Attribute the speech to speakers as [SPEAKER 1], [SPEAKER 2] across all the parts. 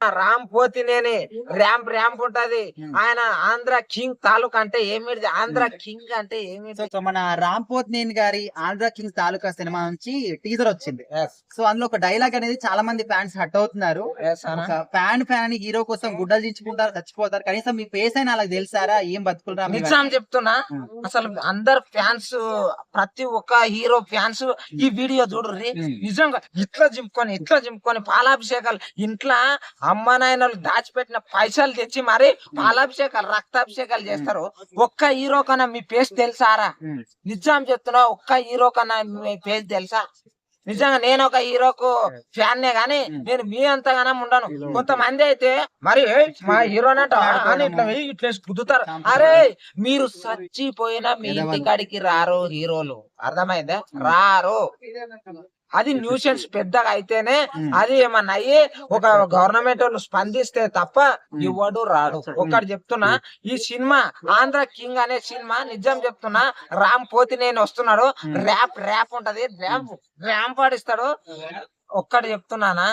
[SPEAKER 1] Ram Pothineni ramp ramp ఉంటది
[SPEAKER 2] Hmm.
[SPEAKER 1] ఆయన Andhra king taluk అంటే ఏమిటి? ఆంధ్ర కింగ్ అంటే ఏమిటి?
[SPEAKER 2] సో మన రామ్ పోత్నేని గారి ఆంధ్ర కింగ్స్ తాలూకా సినిమా నుంచి టీజర్ వచ్చింది. సో అందులో ఒక డైలాగ్ అనేది చాలా మంది ఫ్యాన్స్ హట్ అవుతున్నారు. ఫ్యాన్ ఫ్యాన్ అని హీరో కోసం గుడ్డలు దించుకుంటారు చచ్చిపోతారు. కనీసం మీ ఫేస్ అయినా అలా తెలుసారా? ఏం బతుకులరా?
[SPEAKER 1] నిజం చెప్తున్నా
[SPEAKER 2] Hmm.
[SPEAKER 1] అసలు అందరు ఫ్యాన్స్ ప్రతి ఒక్క హీరో ఫ్యాన్స్ ఈ వీడియో చూడరు
[SPEAKER 2] Hmm.
[SPEAKER 1] నిజంగా ఇట్లా జింపుకొని ఇట్లా జింపుకొని పాలాభిషేకాలు ఇంట్లో అమ్మ నాయనలు దాచిపెట్టిన పైసలు తెచ్చి మరి పాలాభిషేకాలు రక్తాభిషేకాలు చేస్తారు. ఒక్క హీరో కన్నా మీ పేస్ తెలుసారా. నిజం చెప్తున్నా ఒక్క హీరో కన్నా మీ పేస్ తెలుసా? నిజంగా నేను ఒక హీరోకు ఫ్యాన్ నే గానీ నేను మీ అంతగానే ఉండను. కొంతమంది అయితే మరి "ఏయ్, మా హీరోనట అని ఇట్లా గుద్దుతారు. అరే మీరు చచ్చిపోయినా మీ ఇంటి కాడికి రారు హీరోలు. అర్థమైందా? రారు. అది న్యూసెన్స్ పెద్దగా అయితేనే అది ఏమన్నా అయ్యి ఒక గవర్నమెంట్ వాళ్ళు స్పందిస్తే తప్ప ఇవ్వడు రాడు. ఒకటి చెప్తున్నా ఈ సినిమా ఆంధ్ర కింగ్ అనే సినిమా నిజం చెప్తున్నా రామ్ పోతినేని వస్తున్నాడు. ర్యాప్ ర్యాప్ ఉంటది. ర్యాప్ ర్యాంప్ ఆడిస్తాడు ఒక్కటి చెప్తున్నానా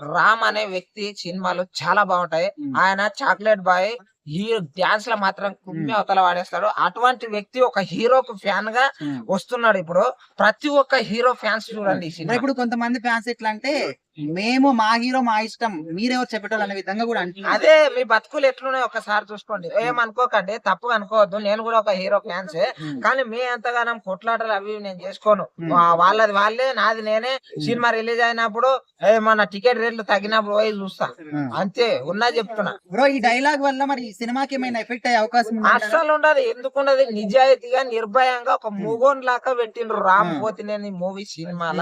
[SPEAKER 1] రామ్ అనే వ్యక్తి సినిమాలు చాలా బాగుంటాయి. ఆయన చాక్లెట్ బాయ్ ఈ డాన్స్లో మాత్రం కుమ్మి అవతల వాడేస్తాడు. అటువంటి వ్యక్తి ఒక హీరోకు
[SPEAKER 2] ఫ్యాన్గా.
[SPEAKER 1] వస్తున్నాడు ఇప్పుడు. ప్రతి ఒక్క హీరో ఫ్యాన్స్ చూడండి
[SPEAKER 2] ఇప్పుడు కొంతమంది ఫ్యాన్స్ ఎట్లా అంటే మేము మా హీరో మా ఇష్టం మీరెవరు చెప్పేటోళ్ళు అనే విధంగా కూడా అంటున్నారు.
[SPEAKER 1] అదే మీ బతుకులు ఎట్లున్నాయి ఒకసారి చూసుకోండి. ఏమనుకోకండి తప్పుగా అనుకోవద్దు. నేను కూడా ఒక హీరో ఫ్యాన్స్. కానీ మీ అంతగానం కొట్లాటలు అవి నేను చేసుకోను. వాళ్ళది వాళ్ళే నాది నేనే. సినిమా రిలీజ్ అయినప్పుడు మన టికెట్ రేట్లు తగ్గినప్పుడు పోయి చూస్తా. అంతే ఉన్నా చెప్తున్నా.
[SPEAKER 2] బ్రో ఈ డైలాగ్ వల్ల మరి ఈ సినిమాకి ఏమైనా ఎఫెక్ట్ అయ్యే అవకాశం ఉందా?
[SPEAKER 1] అస్సలు ఉండదు. ఎందుకున్నది? నిజాయితీగా నిర్భయంగా ఒక మూగోన్ లాగా పెట్టిండ్రు రామ్ పోతినేని మూవీ సినిమాల.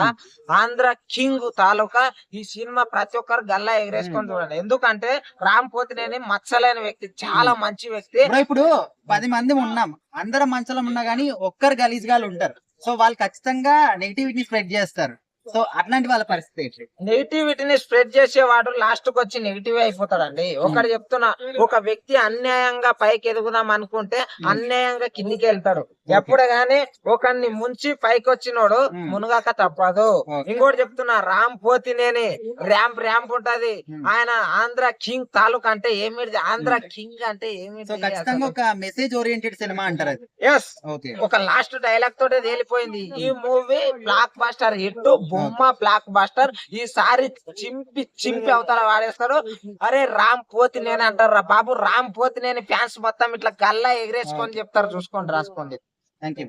[SPEAKER 1] ఆంధ్ర కింగ్ తాలూకా ఈ సినిమా ప్రతి ఒక్కరు గల్లా ఎగరేసుకొని చూడండి. ఎందుకంటే రామ్ పోతినేని మచ్చలేని వ్యక్తి చాలా మంచి వ్యక్తి.
[SPEAKER 2] ఇప్పుడు పది మంది ఉన్నాం. అందరం మంచంలో ఉన్నా గానీ ఒక్కరు గలీజ్ గాలు ఉంటారు. సో వాళ్ళు ఖచ్చితంగా నెగిటివిటీ స్ప్రెడ్ చేస్తారు. సో అట్లాంటి వాళ్ళ పరిస్థితి ఏంటి?
[SPEAKER 1] నెగిటివిటీని స్ప్రెడ్ చేసేవాడు లాస్ట్కి వచ్చి నెగిటివ్ అయిపోతాడండి. ఒకటి చెప్తున్నా ఒక వ్యక్తి అన్యాయంగా పైకి ఎదుగుదాం అనుకుంటే అన్యాయంగా కిందికి వెళ్తాడు. ఎప్పుడు గానీ ఒకరిని ముంచి పైకి వచ్చినోడు. మునగాక తప్పదు. ఇంకోటి చెప్తున్నా రామ్ పోతినేని ర్యాంప్ ర్యాంప్ ఉంటది. ఆయన ఆంధ్ర కింగ్ తాలూక్ అంటే ఏమిటి? ఆంధ్ర కింగ్ అంటే ఏమిటి?
[SPEAKER 2] ఖచ్చితంగా ఒక మెసేజ్ ఓరియంటెడ్ సినిమా అంటారు
[SPEAKER 1] ఎస్ ఒక లాస్ట్ డైలాగ్ తోటే తేలిపోయింది. ఈ మూవీ బ్లాక్ బాస్టర్ హిట్ బొమ్మ బ్లాక్ బాస్టర్ ఈసారి చింపి చింపి అవతల వాడేస్తాడు. అరే రామ్ పోతి నేను అంటారా బాబు? రామ్ పోతి నేను ఫ్యాన్స్ మొత్తం ఇట్లా గల్లా ఎగిరేసుకొని చెప్తారు. చూసుకోండి రాసుకోండి.
[SPEAKER 2] Thank you